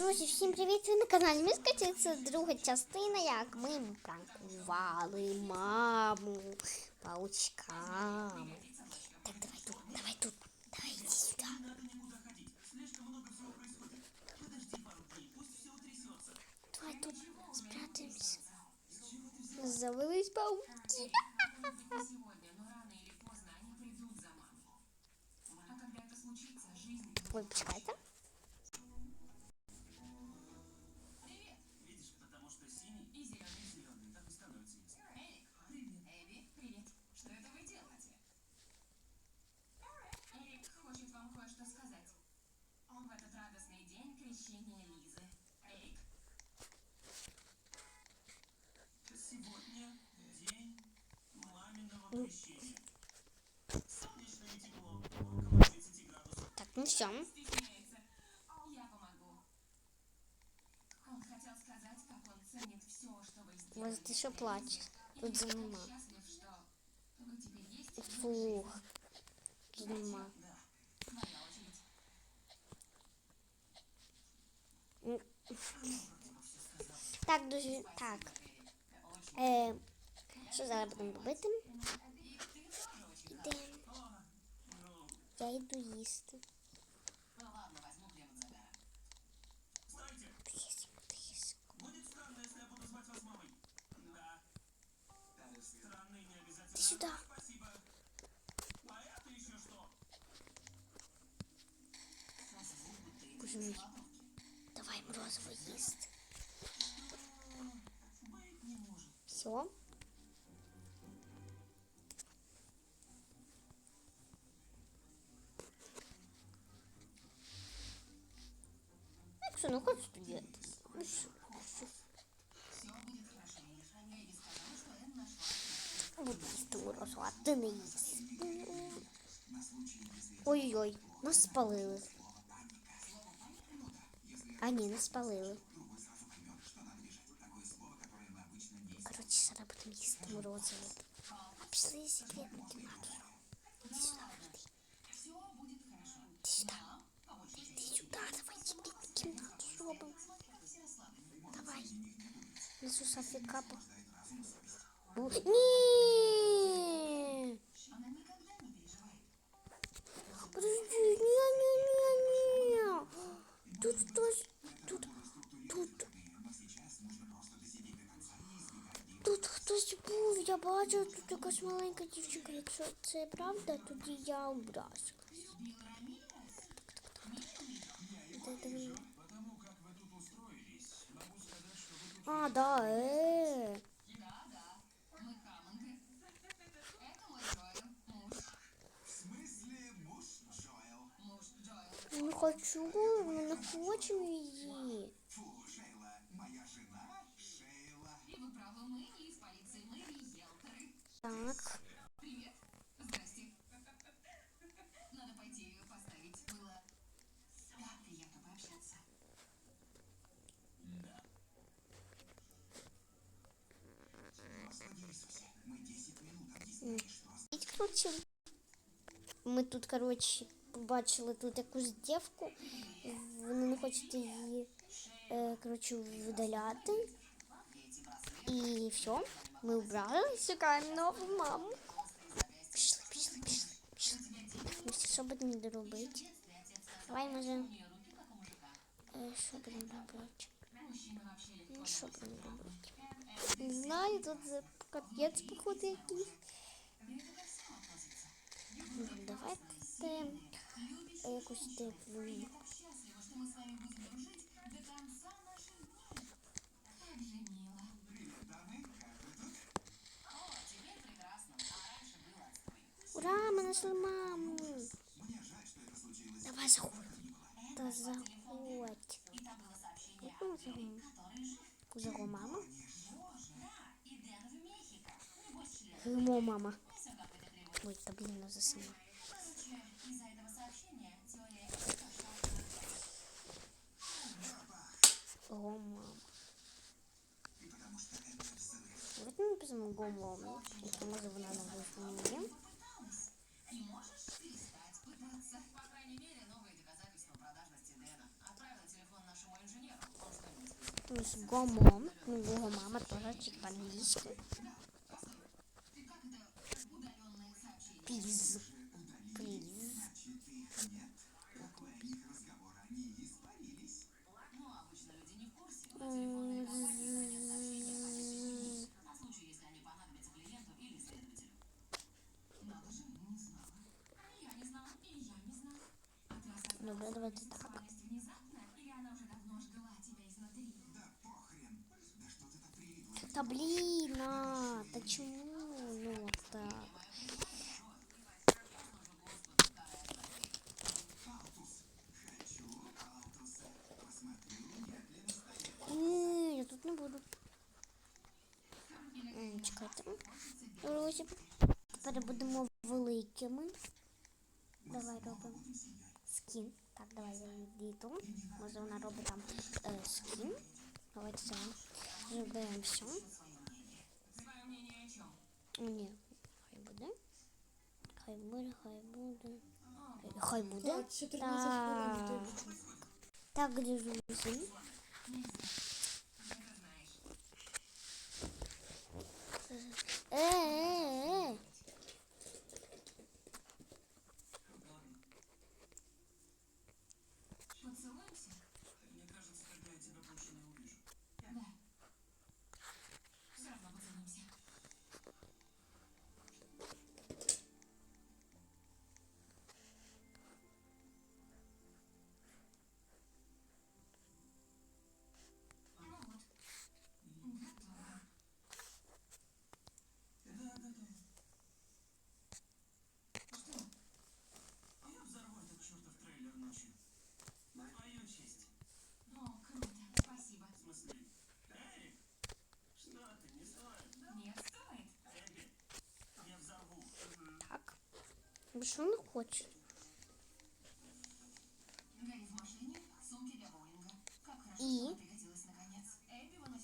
Друзі, всім привіт! Ви на каналі Міскаті. Це друга частина, як ми пранкували маму паучками. Так, давай тут, давай тут, давай иди сюда. Давай тут спрятаемся. Завелись пауки. Ой, почекайте. Теперь есть. и Фух. Тут нема. Твоя очередь. Так, друзі, так. Е, що зараз будемо робити? Я йду їсти. Ну ладно, возьму плевать за даром. Знаете, Тихесенько, тихесенько. будет странно, если я буду звать вас мамой. Да. Странно и не обязательно. Иди сюда. Спасибо. А это еще что? Боже мій. Давай морозиво їсти. Быть не может. Все. Якщо не хочеш, то є. Ну що, ну що. Буду їсти морозиво, а ти не їси. Ой-ой, нас спалили. А ні, не спалили. Коротше, зараз будемо їсти морозиво. Пішли секретну кімнату. Іди сюди, іди. Іди сюди. Іди сюди, давай секретну кімнату зробимо. Давай. Несу Софіка. по- О, Ні! Подожди, ні-ні-ні-ні. Тут хтось, тут, тут. Тут хтось був, я бачу, тут якась маленька дівчинка. Якщо це правда, тоді я образилась. Де- де він? А, да, э. Мы Вы правы, мы не мы риэлторы. Так. Привет. Здрасте. Ее мы 10 минут объясняли, что І, коротше, ми тут, коротше, побачили тут якусь дівку. Вони не хочуть її, е, коротше, видаляти. І все, ми убрали, чекаємо нову маму. Пішли, пішли, пішли, пішли. Ну, що будемо робити? Давай, може, е, що будемо робити? Ну, що будемо робити? Не знаю, тут капець, походу, якийсь. Ну, Давайте якусь мы. А отстой. Ура, ми знайшли маму. Давай заходь. Та заходь. Который жив. Позаго мама? Да, и Дэн в Мехико. Небось, член. Гимо мама. Все как это требует. Ой, та блін, за сама. Короче, из-за этого сообщения теория Го мама. Давайте ми напишемо го мама. То може вона нам визнає. И можешь перестать пытаться. По крайней мере, новые доказательства продажности Дэна. Отправила телефон нашему инженеру. Ну, з гомом. Ну, його мама теж типа англійська. Піз. Та блін, а, та чому? Ну, от так. Ні, я тут не буду. М, Чекайте. Друзі, тепер будемо великими. Давай робимо скін. Так, давай я відійду. Може вона робить там е, скін. Давайте це все. Свое мнение о чем? Ні, хай буде. Хай буде, хай буде. Хай буде. Так, 14 хвилин Так. Так, е, е.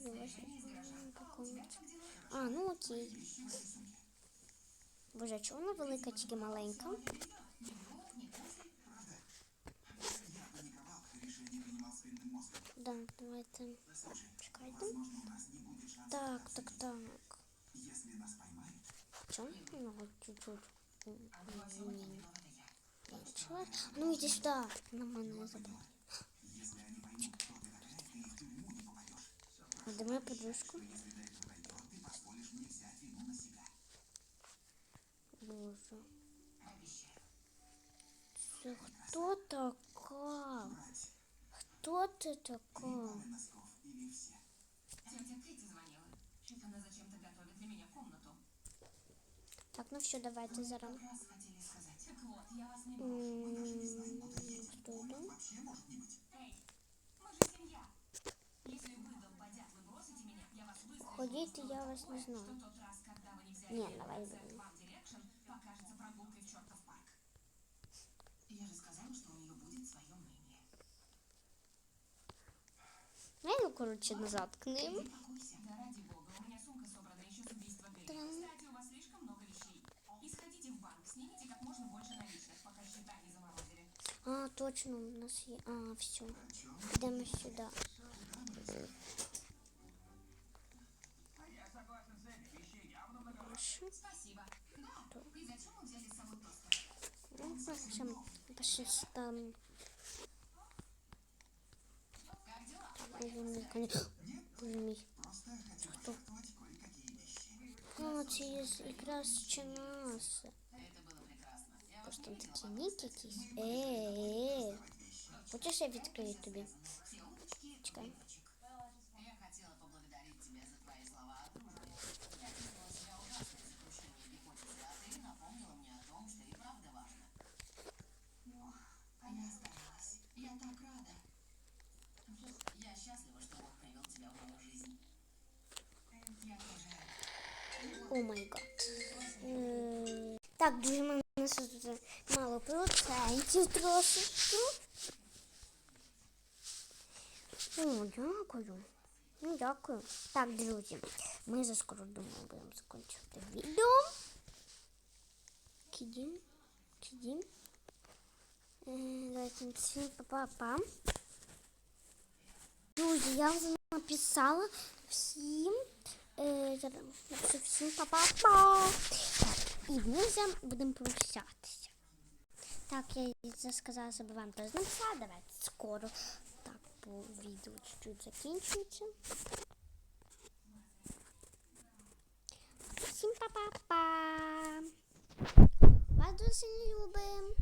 Выносит снаряжение из гаража. А ну окей. Боже, а чого вона велика, тільки. Да, давайте. Чекайте. Так, так, так. Чё? Ну, чуть-чуть. Меньше. Ну, иди сюда. На мене забрала. А де моя подружка? Боже. Це хто така? Хто ти така? Тетя Кэти звонила. Она зачем-то готовит для меня комнату. Так, ну все, давайте зараз. Сказать. Так вот, я вас не знаю. не давай на концерт будем. One Direction, покажется прогулкой в чертов парк. Я же сказала, что у нее будет свое мнение. Ну, коротше, назад к ним. А, точно, у нас є. А, все. Йдемо сюди. Хорошо. Спасибо. Да, и зачем мы взяли с собой тостер? Ну, причем пошли там. Как дела? Боже мій, коні- Боже мій. прекрасно. Я Просто там такі ніки якісь. Е-е-е. Хочеш я відкрию тобі? все уточки. Чекай. Я хотела поблагодарить тебя за твои слова о дружбе. Я чувствовала себя ужасно из-за крушения гипотезы, а ты напомнила мне о том, что и правда важно. А я старалась. Я так рада. Я счастлива, что Бог привел тебя в мою жизнь. Я тоже. О май гад. Е, Так, дуже ми- у нас тут мало процентів трошечки. О, дякую. Ну, дякую. Так, друзі, ми за скоро думаю, будемо закінчувати відео. Кидім. Кидім. Е, Давайте всім па-па-па. Друзі, друзі, я вже написала всім. Е, зараз напишу всім па-па-па. І ми вже будемо прощатися. Так, я це сказала, вам теж написала. Давайте скоро. Так, по відео чуть-чуть закінчується. Всім па-па-па. Вас дуже любимо.